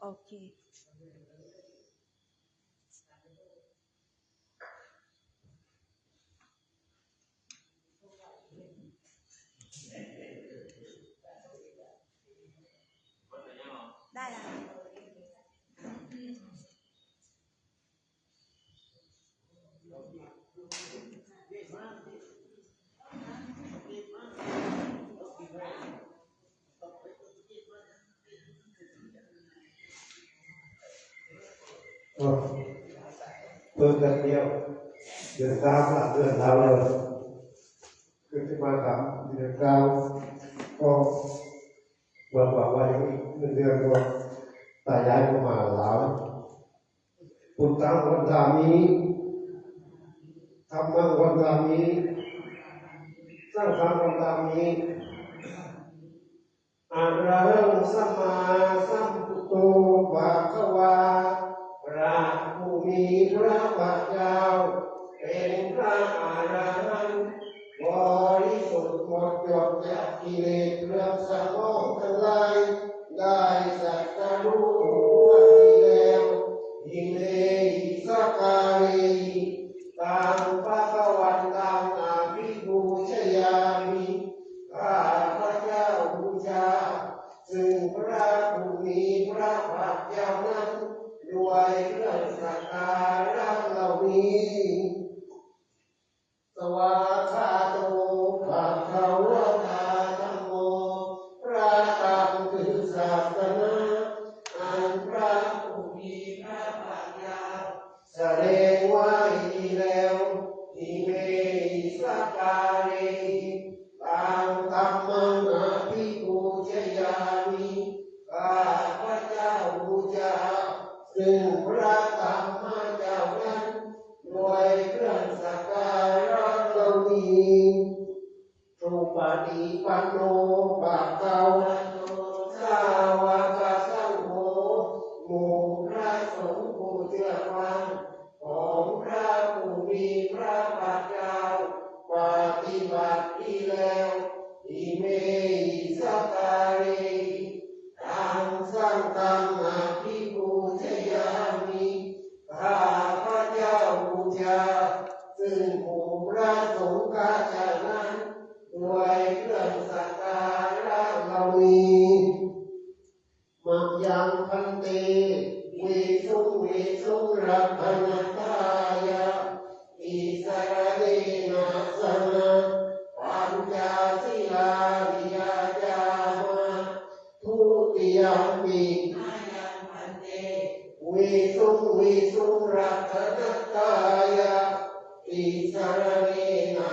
โอเค ได้แล้วค่ะ ก็ เปิดกันเดียวเดือนเก้าหลักเดือนเราเลยคือจะมาทำเดือนเก้าก็หวังว่าว่าอีกหนึ่งเดือนก็ตายายก็มาหลาวปุตตังวันตามีธรรมังวันตามีสร้างธรรมวันตามีอะระหังสัมมาสัมพุทโธภะคะวา พระผู้มีพระภาคเจ้า เป็นพระอรหันต์บริสุทธิ์หมดจดจากกิเลสเครื่องสมองทั้งหลายได้สัจจรู้วันที่แล้วยิเลยสัการี ปันโนภะคะวะโตสาวกสังโฆหมู่พระสงฆ์ผู้เชื่อฟังของพระผู้มีพระภาคเจ้าปฏิบัติดีแล้วอิเมสกาเรทางสร้างธรรมอภิบูชยามิข้าพระเจ้าบูชาซึ่งผู้พระสงฆ์ข้าจานั้นด้วย ยังพันเตวิสุงวิสุงรัพนัตายะอิสระเดนะสนะปัญจศิลาวิยาจามาทุติยมปีนายังพันเตวิสุงวิสุงรัตนตายะอิสระเนนา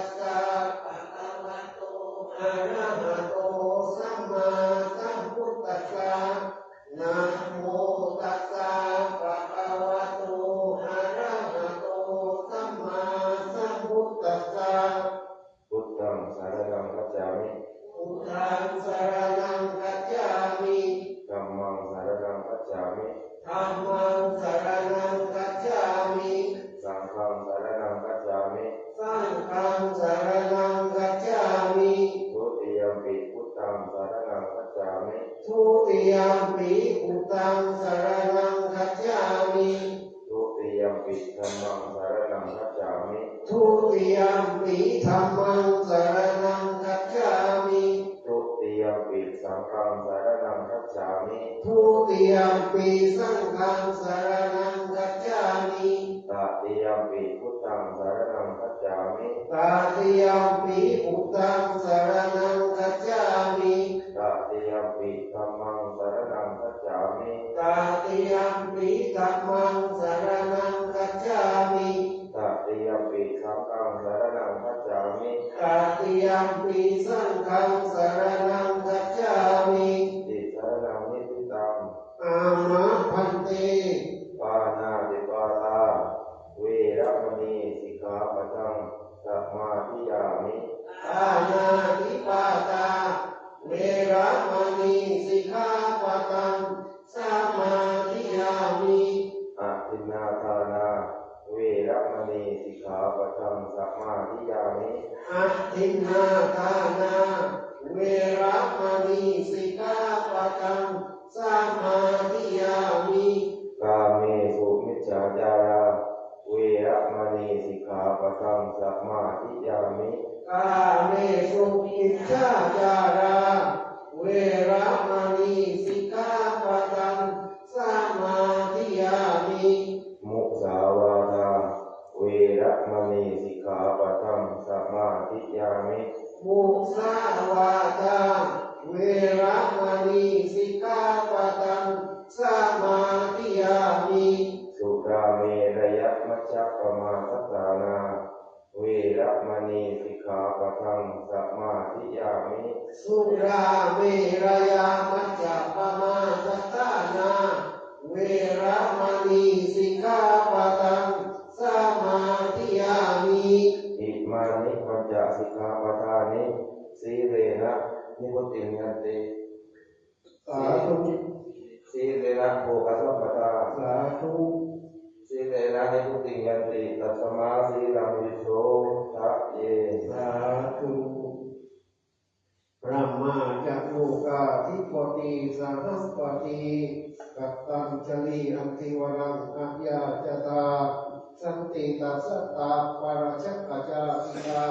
ส สารนังคัจฉามิทุติยมปิธัมมังสรณังกัจฉามิทุติยมปิสังฆังสารนังคัจฉามิทุติยมปิสังฆังสรณังกัจฉามิตติยมปิพุทธังสารนังคัจฉามิตาติยมปิพุทธังสรณังกัจฉามิตติยมมปิธัมมังสารนังคัจฉามิตาติยัมปิธัมมัง มมาทิยามิอานาติปาตา เวระมณีสิกขาปะทังสมาธิยามิอะทินนาทานา เวรมณีสิกขาปะทังสัมมาทิยามิอัตถินนาทานา เวระมณีสิกขาปะทังสมาธิยามิกาเมสุมิจฉาจาราเวรมณีสิกขาปะทังสัมมาทิยามิกาเมสุมิจฉาจารา เวระมณีสิกขาปะทังสมา รมณีสิกขาปะทังสัมมาทิยามิ สุราเมรยามัจจปมาสัตตานา เวระมณีสิกขาปะทังสมาธิยามิอิมานิปัญจสิกขาปทานิสีเลนะนิพุติยันติสาธุสีเลนะโภคสัมปทาสาธุสีเลนะนิพุติยันติตัสมาสีลังวิโสทะเย สาธุพ ระมาจักมุกาทิปติสาหัปติกัตตัญชลีอันติวรังอัญญาจตา สันติตัสสตตาปาราชักกจาติกา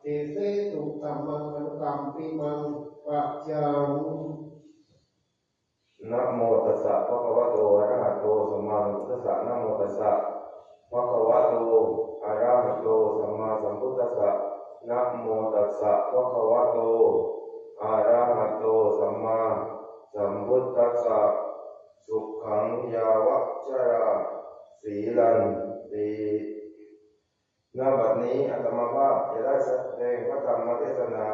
เตเสตุตัมมังอนุกรรมปิมังปัจจังนะโมตัสสะภะคะวะโตอะระหะโตสัมมาสัมพุทธัสสะนะโมตัสสะภะคะวะโตอะระหะโตสัมมาสัมพุทธัสสะนะโมตัสสะภะคะวะโต อะระหะโตสัมมาสัมพุทธัสสะสุขังยาวัจจราสีลันติณบัดนี้อาตมาภาพจะได้แสดงพระธรรมเทศนา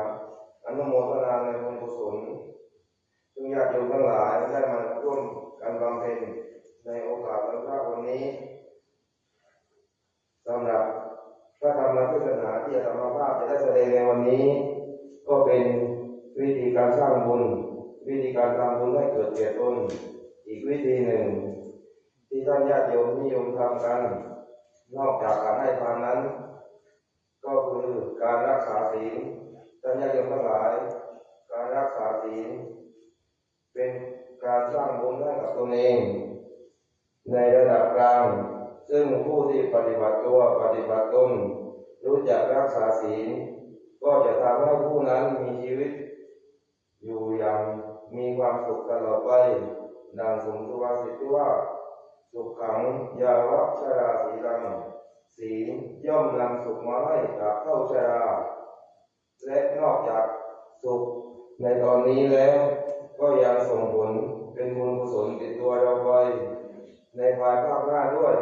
อนุโมทนาในบุญกุศลซึ่งญาติโยมทั้งหลายได้มาร่วมกันบำเพ็ญในโอกาสวันพระวันนี้สำหรับพระธรรมเทศนาที่อาตมาภาพจะได้แสดงในวันนี้ ก็เป็น วิธีการสร้างบุญ วิธีการทำบุญให้เกิดแก่ตนอีกวิธีหนึ่ง ที่ท่านญาติโยมนิยมทำกัน นอกจากการให้ทานนั้น ก็คือการรักษาศีลท่านญาติโยมทั้งหลาย การรักษาศีลเป็นการสร้างบุญให้กับตนเอง ในระดับกลาง ซึ่งผู้ที่ปฏิบัติตัวปฏิบัติตนรู้จักรักษาศีลก็จะทำให้ผู้นั้นมีชีวิต อยู่อย่างมีความสุขตลอดไปดังสมสุภาษิตที่ว่า สุขขังยาวัชราสีรังศีย่อมนำสุขมาให้กับเข้าชรา และนอกจากสุขในตอนนี้แล้ว ก็ยังส่งผลเป็นบุญกุศลติดตัวเราไป ในภายภาคหน้าด้วย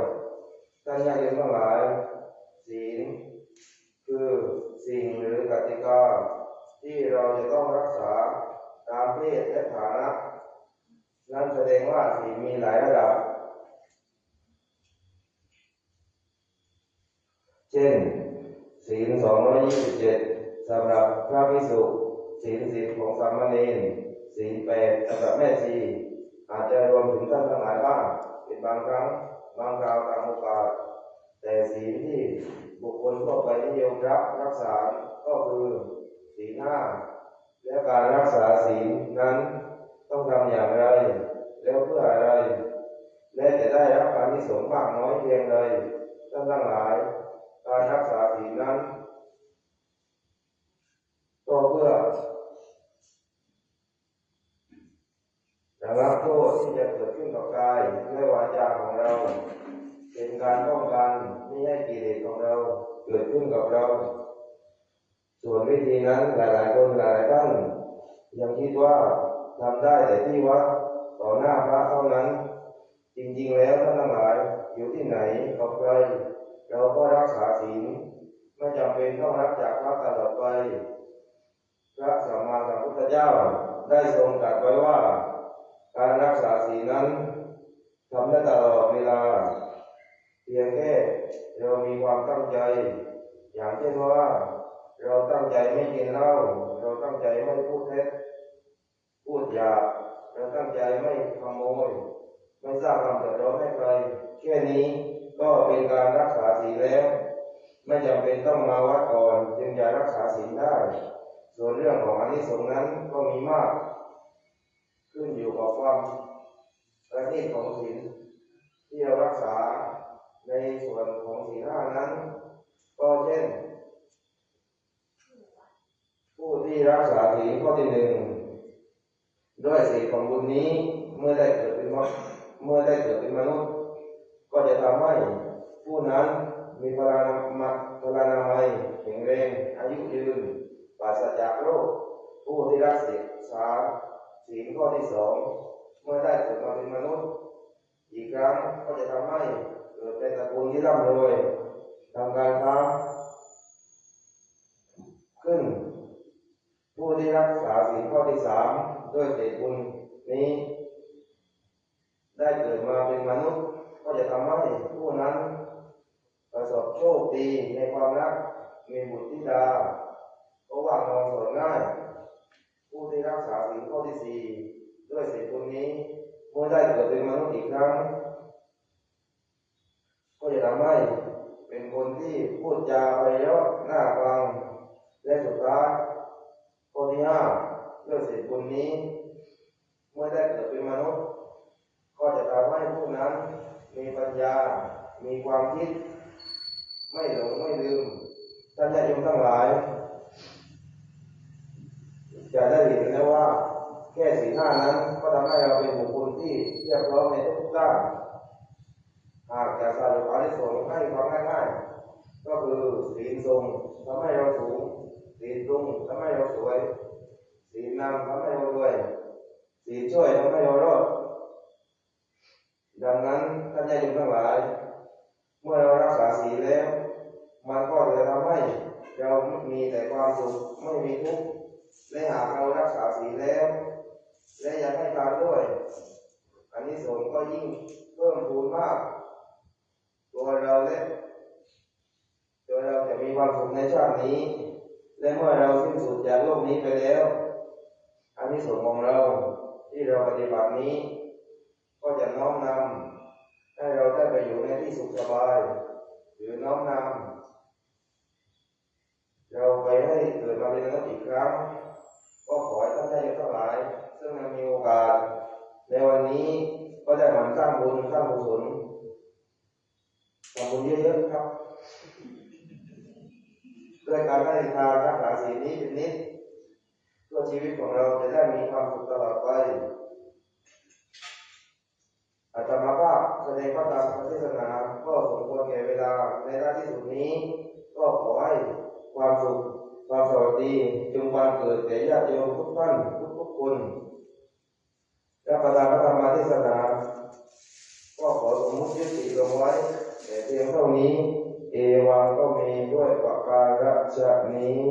ท่านญาติโยมทั้งหลายศีลคือสิ่งหรือกติกาที่เราจะต้องรักษา ตามเพศและฐานะ นั่นแสดงว่าศีลมีหลายระดับ เช่นศีล227สำหรับพระภิกษุศีลสิบของสามเณรศีลแปดสำหรับแม่ชีอาจจะรวมถึงท่านทั้งหลายบ้างเป็นบางครั้งบางคราวตามโอกาสแต่ศีลที่บุคคลทั่วไปนิยมรับรักษาก็คือศีลห้า และการรักษาศีลนั้นต้องทำอย่างไร แล้วเพื่ออะไร และจะได้รับการที่สงส์มากน้อยเพียงใดท่านทั้งหลาย การรักษาศีลนั้นก็เพื่อระงับโทษที่จะเกิดขึ้นกับกายและวาจาของเรา เป็นการป้องกันไม่ให้กิเลสของเราเกิดขึ้นกับเรา ส่วนวิธีนั้นหลาย ๆ คนหลายๆท่านยังคิดว่าทำได้แต่ที่วัดต่อหน้าพระเท่านั้น จริง ๆ แล้วท่านทั้งหลายอยู่ที่ไหนกับใครเราก็รักษาศีลไม่จำเป็นต้องรับจากพระตลอดไปพระสัมมาสัมพุทธเจ้าได้ทรงตรัสไว้ว่า การรักษาศีลนั้นทำได้ตลอดเวลา เพียงแค่เรามีความตั้งใจ อย่างเช่นว่า เราตั้งใจไม่กินเหล้าเราตั้งใจไม่พูดเท็จพูดหยาบเราตั้งใจไม่ขโมย ไม่สร้างความเดือดร้อนให้ใครแค่นี้ก็เป็นการรักษาศีลแล้ว ไม่จำเป็นต้องมาวัดก่อน จึงจะรักษาศีลได้ ส่วนเรื่องของอานิสงส์นั้นก็มีมาก ขึ้นอยู่กับความประณีตของศีลที่เรารักษาในส่วนของศีลห้านั้น ก็เช่น ผู้ ที่รักษาศีลข้อที่หนึ่งด้วยศีลของบุญนี้เมื่อได้เกิดเป็นมนุษย์เมื่อได้เกิดเป็นมนุษย์ ก็จะทำให้ผู้นั้นมีพลานาพลานามัยแข็งแรงอายุยืนปราศจากโรคผู้ที่รักศีลสาศีลข้อที่สองเมื่อได้เกิดมาเป็นมนุษย์ อีกครั้งก็จะทำให้เกิดเป็นตระกูลที่ร่ำรวยทำการค้าขึ้น ผู้ที่รักษาศีลข้อที่สามด้วยเศษบุญนี้ ได้เกิดมาเป็นมนุษย์ ก็จะทำให้ผู้นั้น ประสบโชคดีในความรักมีบุตรธิดาเพราะว่างนอนสอนง่าย ผู้ที่รักษาศีลข้อที่สี่ด้วยเศษบุญนี้เมื่อได้เกิดเป็นมนุษย์อีกครั้ง ก็จะทำให้เป็นคนที่พูดจาไพเราะน่าฟัง และสุดท้าย ข้อที่ห้าด้วยเศษบุญนี้ เมื่อได้เกิดเป็นมนุษย์ ก็จะทำให้ผู้นั้นมีปัญญา มีความคิด ไม่หลงไม่ลืมท่านญาติโยมทั้งหลาย จะได้เห็นแล้วว่า แค่สีหน้านั้นก็ทำให้เราเป็นบุคคลที่เรียบร้อยในทุกด้านหากจะสรุปอานิสงให้ความง่ายๆก็คือศีลทรงทำให้เราสูงศีลตรงทำให้เราสวย ศีลนำทำให้เรารวยศีลช่วยทำให้เรารอดดังนั้นท่านญาติโยมทั้งหลาย เมื่อเรารักษาศีลแล้ว มันก็จะทำให้เรามีแต่ความสุขไม่มีทุกข์และหากเรารักษาศีลแล้ว และยังให้ทานด้วย อันนี้สงก็ยิ่งเพิ่มพูนมาก ตัวเราและตัวเราจะมีความสุขในชาตินี้ และเมื่อเราสิ้นสุดจากโลกนี้ไปแล้ว สงส์ของเรา ที่เราปฏิบัตินี้ ก็จะน้อมนำให้เราได้ไปอยู่ในที่สุขสบาย หรือน้อมนำเราไปให้เกิดมาเป็นนุษย์อีกครั้ง ก็ขอให้ท่านได้ยทั้งหลาย ซึ่งมีโอกาส ในวันนี้ก็ได้หมั่นสร้างบุญสร้างกุศลทำบุญเยอะๆครับ ด้วยการให้ทานรักษาศีลนี้เป็นนิด พื่อชีวิตของเราจะได้มีความสุขตลอดไปอาตมาภาพแสดงพระธรรมเทศนาก็สมควรแก่เวลาในด้าที่สุดนี้ ก็ขอให้ความสุขความสวัสดีจงบังเกิดแก่ญาติโยมทุกท่านทุกทุกๆคนและประธานพระธรรมเทศนาก็ขอสมมุติยุติลงไว้แต่เพียงเท่านี้ เอวังก็มีด้วยประการฉนี้